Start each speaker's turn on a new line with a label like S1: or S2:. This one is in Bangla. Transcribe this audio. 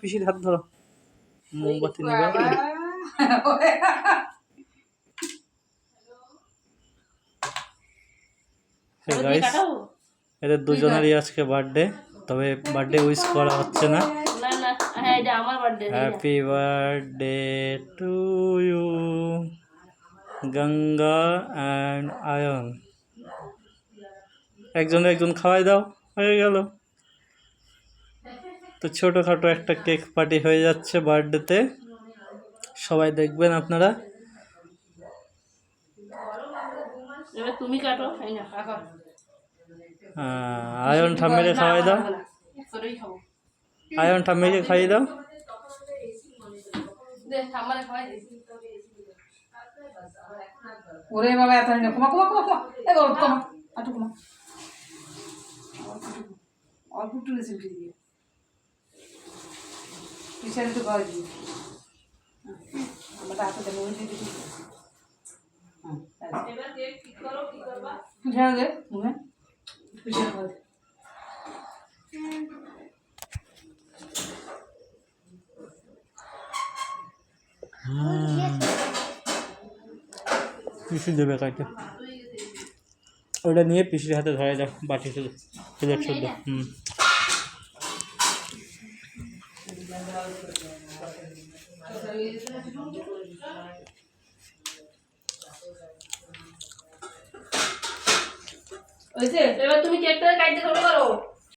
S1: পিসির হাত ধরো। মোমবাতি নিবে। এদের দুজনেরই আজকে বার্থডে তবে বার্থডে উইশ করা হচ্ছে না।
S2: না না হ্যাঁ এটা আমার birthday
S1: happy birthday to you Ganga and Ayan একজন একজন খাওয়াই দাও হয়ে গেল। তো ছোটোখাটো একটা কেক পার্টি হয়ে যাচ্ছে বার্থডেতে। সবাই দেখবেন আপনারা।
S2: তুমি কাটো
S1: আয়ন ঠাম্মিকে খাওয়াই দাও। আয়ন ঠাম্মিকে খাইয়ে দাও।
S2: দে ঠাম্মারে খাওয়াই দিই
S3: ওরে বাবা এত কমা কমা কমা কমা এ বাবা কমা আটু কমা অল্প একটু রেসিপি দিয়ে। খাওয়া দিয়ে আমরা হাতে দেবো ওই দিয়ে দিচ্ছি
S2: এবার কেক ঠিক করো কি করবা
S3: পিছনে দে মুখে পিছনে খাওয়া
S1: পিসি দেবে কাইতে ওটা নিয়ে পিসির হাতে ধরে দাও বাটি শুধু হুম
S3: ওই যে
S2: এবার তুমি কেকটা কাটতে শুরু করো